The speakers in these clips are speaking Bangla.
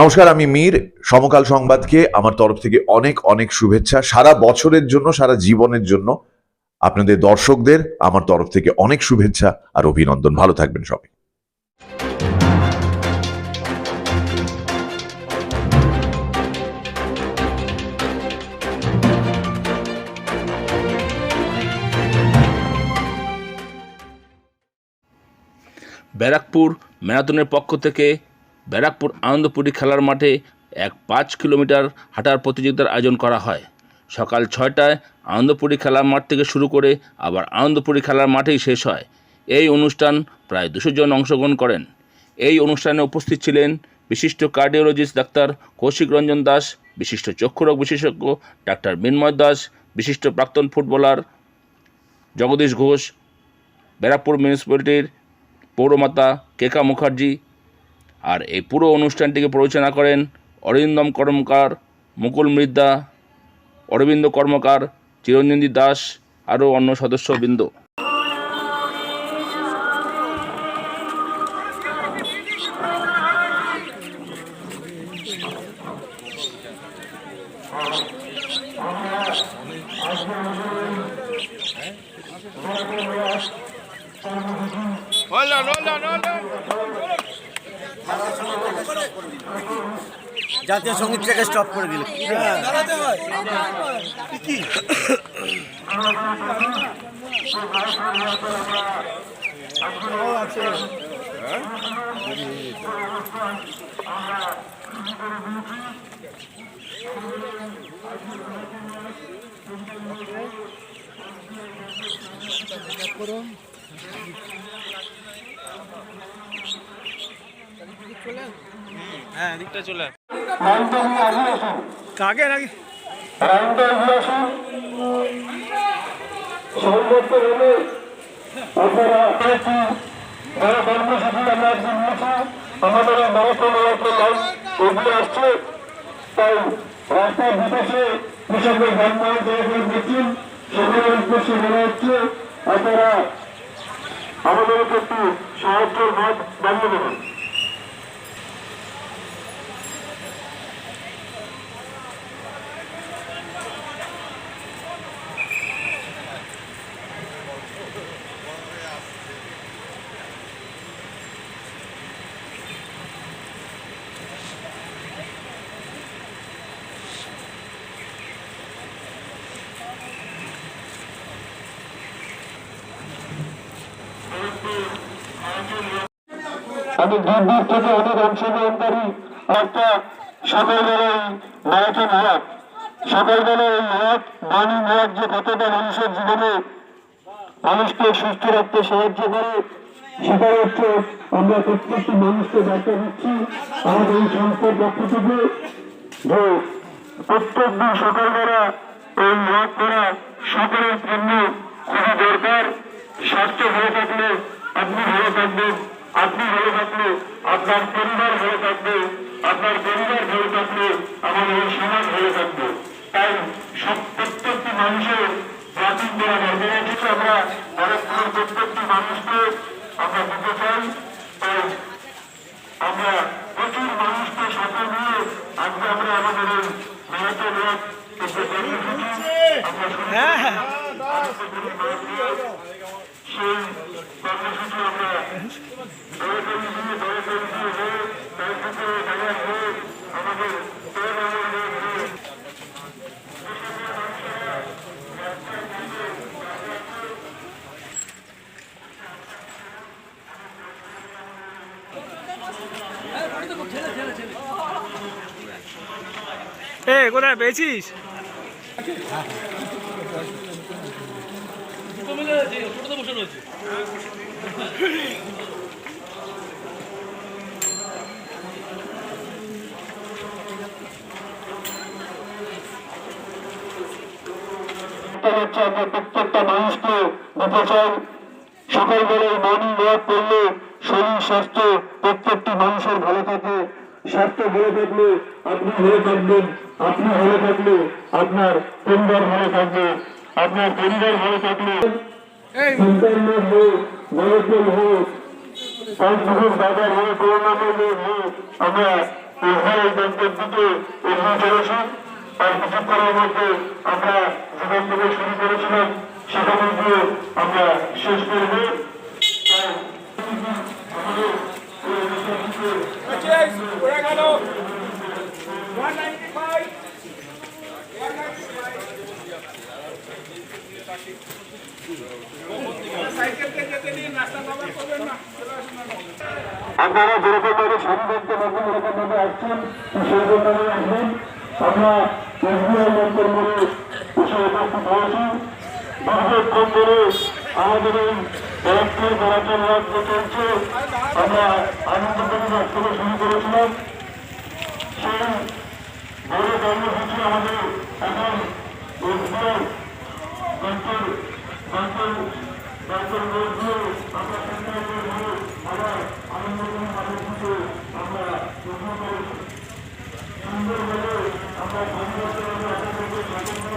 নমস্কার, আমি মীর। সমকাল সংবাদকে আমার তরফ থেকে অনেক অনেক শুভেচ্ছা। সারা বছরের জন্য, সারা জীবনের জন্য আপনাদের দর্শকদের আমার তরফ থেকে অনেক শুভেচ্ছা আর অভিনন্দন। ভালো থাকবেন সবাই। ব্যারাকপুর ম্যারাথনের পক্ষ থেকে ব্যারাকপুর আনন্দপুরি খেলার মাঠে এক পাঁচ কিলোমিটার হাঁটার প্রতিযোগিতার আয়োজন করা হয়। সকাল ছয়টায় আনন্দপুরি খেলার মাঠ থেকে শুরু করে আবার আনন্দপুরি খেলার মাঠেই শেষ হয়। এই অনুষ্ঠান প্রায় দুশো জন অংশগ্রহণ করেন। এই অনুষ্ঠানে উপস্থিত ছিলেন বিশিষ্ট কার্ডিওলজিস্ট ডাক্তার কৌশিক রঞ্জন দাস, বিশিষ্ট চক্ষুরোগ বিশেষজ্ঞ ডাক্তার মিন্ময় দাস, বিশিষ্ট প্রাক্তন ফুটবলার জগদীশ ঘোষ, ব্যারাকপুর মিউনিসিপ্যালিটির পৌরমাতা কেকা মুখার্জি আর এই পুরো অনুষ্ঠানটিকে পরিচালনা করেন অরিন্দম কর্মকার মুকুল মৃদ্দা অরবিন্দ কর্মকার চিরঞ্জনী দাস আরও অন্য সদস্যবৃন্দ on, hold on. জাতীয় সঙ্গীতটাকে স্টপ করে দিল। হ্যাঁ দিকটা চলে কাকে নাকি আমাদের আসছে তাই রাস্তার বিপাশে কৃষকের উদ্দেশ্যে মনে হচ্ছে আপনারা আমাদেরকে একটু সাহায্যের হাত বাড়িয়ে দেবেন। আমি দূর দূর থেকে অনেক অংশগ্রহণকারী একটা সকালবেলায় ম্যারাথন হাট সকালবেলায় এই হাট বাণী হাট যে কতটা মানুষের জীবনে মানুষকে সুস্থ রাখতে সাহায্য করে সেটা হচ্ছে আমরা প্রত্যেকটি মানুষকে বার্তা দিচ্ছি। আমাদের এই সংস্থার পক্ষ থেকে যে প্রত্যেক দিন সকালবেলা এই হাট করা সকলের জন্য খুবই দরকার। স্বাস্থ্য ভালো থাকলে আপনি ভালো থাকবেন। আপনি ভালো থাকলে, আপনার পরিবার ভালো থাকবে, আপনার পরিবার ভালো থাকলে, আমাদের এই সমাজ ভালো থাকবে। তাই সব প্রত্যেকটি মানুষের দরকার আছে আমরা ভারতপুরের প্রত্যেকটি মানুষকে আমরা দিতে চাই তাই আমরা প্রচুর মানুষকে সাথে নিয়ে আজকে আমরা আমাদের এই ম্যারাথন রথ যে কর্মসূচি আমরা শুরু করেছি। সেই কর্মসূচি আমরা দরকারি দিয়ে দরকারি দিয়ে হয়ে তার সাথে জায়গা হয়ে আমাদের তৈরি হয়ে এ কোথায় পেয়েছিস? এটা হচ্ছে আমরা প্রত্যেকটা মানুষকে দিতে করলে শরীর স্বাস্থ্য প্রত্যেকটি মানুষের ভালো থাকে স্বাস্থ্য ভালো থাকলে আপনি ভালো থাকবেন আপনি ভালো থাকলে আপনার পরিবার ভালো থাকবে, আপনার পরিবার ভালো থাকলে সন্তান হোক বড়জন হোক পাঁচ দাদা হোক করোনা হোক আমরা এগিয়ে এই দিকে এগিয়ে চলেছি। আর কিছুক্ষণের মধ্যে আমরা যেখান থেকে শুরু করেছিলাম সেখানে গিয়ে আমরা শেষ করব। আমাদের এই অনুষ্ঠানটিকে আপনারা যেরকম ভাবে সারিবদ্ধ ভাবে এরকম ভাবে আসছেন সেরকম ভাবে আসবেন। আমরা এসবিআই মন্ত্রের মনে এসে উপস্থিত হয়েছি। দীর্ঘক্ষণ ধরে আমাদের এই ব্যারাকপুর ম্যারাথন রাত যে চলছে, আমরা আনন্দপুরি রাত থেকে শুরু করেছিলাম। সেই বড় কর্মসূচি আমাদের এখন এসবিআই ব্যাংকের ব্যাংকের ব্যাংকের আমরা সন্ধ্যা করে আবার আনন্দপুরি কর্মসূচি আমরা শুরু করেছি সুন্দরভাবে আমরা সংবাদভাবে আপনাদেরকে স্বাগত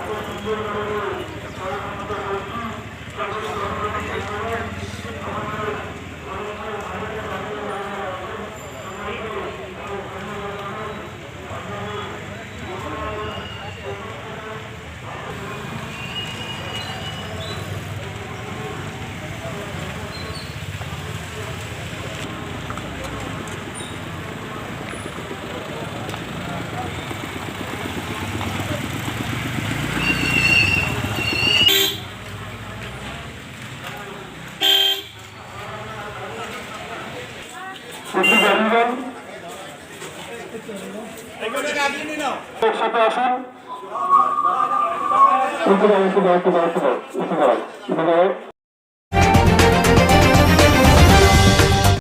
এত সুন্দরভাবে সহযোগিতা করছি সকলকে ধন্যবাদ জানাই। একটু জানিয়ে একসাথে আসুন একটু দাঁড়াও, একটু দাঁড়াও, একটু দাঁড়াও, একটু দাঁড়াও, একটু দাঁড়াও।